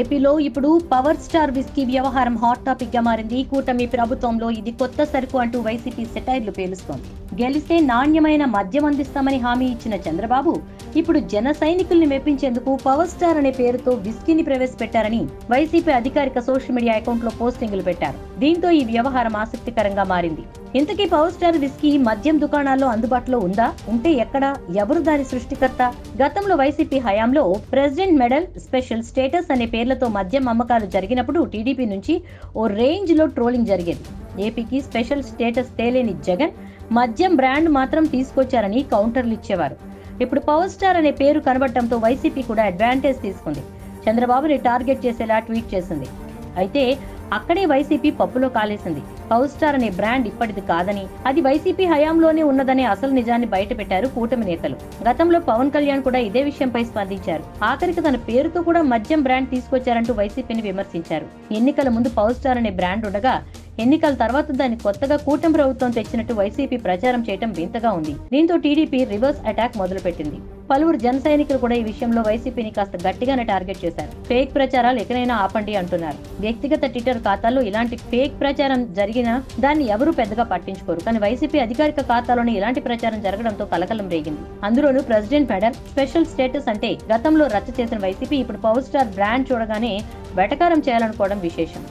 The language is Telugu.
ఏపీలో ఇప్పుడు పవర్ స్టార్ విస్కీ వ్యవహారం హాట్ టాపిక్గా మారింది. కూటమి ప్రభుత్వంలో ఇది కొత్త సరుకు అంటూ వైసీపీ సెటైర్లు పేలుస్తోంది. గెలిస్తే నాణ్యమైన మద్యం అందిస్తామని హామీ ఇచ్చిన చంద్రబాబు ఇప్పుడు జన సైనికుల్ని మెప్పించేందుకు పవర్ స్టార్ అనే పేరుతో విస్కీని ప్రవేశపెట్టారని వైసీపీ అధికారిక సోషల్ మీడియా అకౌంట్లో పోస్టింగులు పెట్టారు. దీంతో ఈ వ్యవహారం ఆసక్తికరంగా మారింది. ఇంతకీ పవర్ స్టార్ విస్కీ మద్యం దుకాణాల్లో అందుబాటులో ఉందా? ఉంటే ఎక్కడ? ఎవరు దాని సృష్టికర్త? గతంలో వైసీపీ హయాంలో ప్రెసిడెంట్ మెడల్ స్పెషల్ స్టేటస్ అనే పేర్లతో మద్యం అమ్మకాలు జరిగినప్పుడు టీడీపీ నుంచి ఓ రేంజ్లో ట్రోలింగ్ జరిగింది. ఏపీకి స్పెషల్ స్టేటస్ తేలేని జగన్ మద్యం బ్రాండ్ మాత్రం తీసుకొచ్చారని కౌంటర్లు ఇచ్చేవారు. ఇప్పుడు పవర్ స్టార్ అనే పేరు కనబడటంతో వైసీపీ కూడా అడ్వాంటేజ్ తీసుకుంది. చంద్రబాబుని టార్గెట్ చేసేలా ట్వీట్ చేసింది. అయితే అక్కడే వైసీపీ పప్పులో కాలేసింది. పవర్ స్టార్ అనే బ్రాండ్ ఇప్పటిది కాదని అది వైసీపీ హయాంలోనే ఉన్నదనే అసలు నిజాన్ని బయటపెట్టారు కూటమి నేతలు. గతంలో పవన్ కళ్యాణ్ కూడా ఇదే విషయంపై స్పందించారు. ఆఖరికి తన పేరుతో కూడా మద్యం బ్రాండ్ తీసుకొచ్చారంటూ వైసీపీని విమర్శించారు. ఎన్నికల ముందు పవర్ స్టార్ అనే బ్రాండ్ ఉండగా ఎన్నికల తర్వాత దాన్ని కొత్తగా కూటమి ప్రభుత్వం తెచ్చినట్టు వైసీపీ ప్రచారం చేయడం వింతగా ఉంది. దీంతో టీడీపీ రివర్స్ అటాక్ మొదలుపెట్టింది. పలువురు జన సైనికులు కూడా ఈ విషయంలో వైసీపీని కాస్త గట్టిగానే టార్గెట్ చేశారు. ఫేక్ ప్రచారాలు ఎక్కడైనా ఆపండి అంటున్నారు. వ్యక్తిగత ట్విట్టర్ ఖాతాల్లో ఇలాంటి ఫేక్ ప్రచారం జరిగినా దాన్ని ఎవరూ పెద్దగా పట్టించుకోరు. కానీ వైసీపీ అధికారిక ఖాతాలోనే ఇలాంటి ప్రచారం జరగడంతో కలకలం రేగింది. అందులోనూ ప్రెసిడెంట్ మెడల్ స్పెషల్ స్టేటస్ అంటే గతంలో రచ్చ చేసిన వైసీపీ ఇప్పుడు పవర్ స్టార్ బ్రాండ్ చూడగానే వెటకారం చేయాలనుకోవడం విశేషం.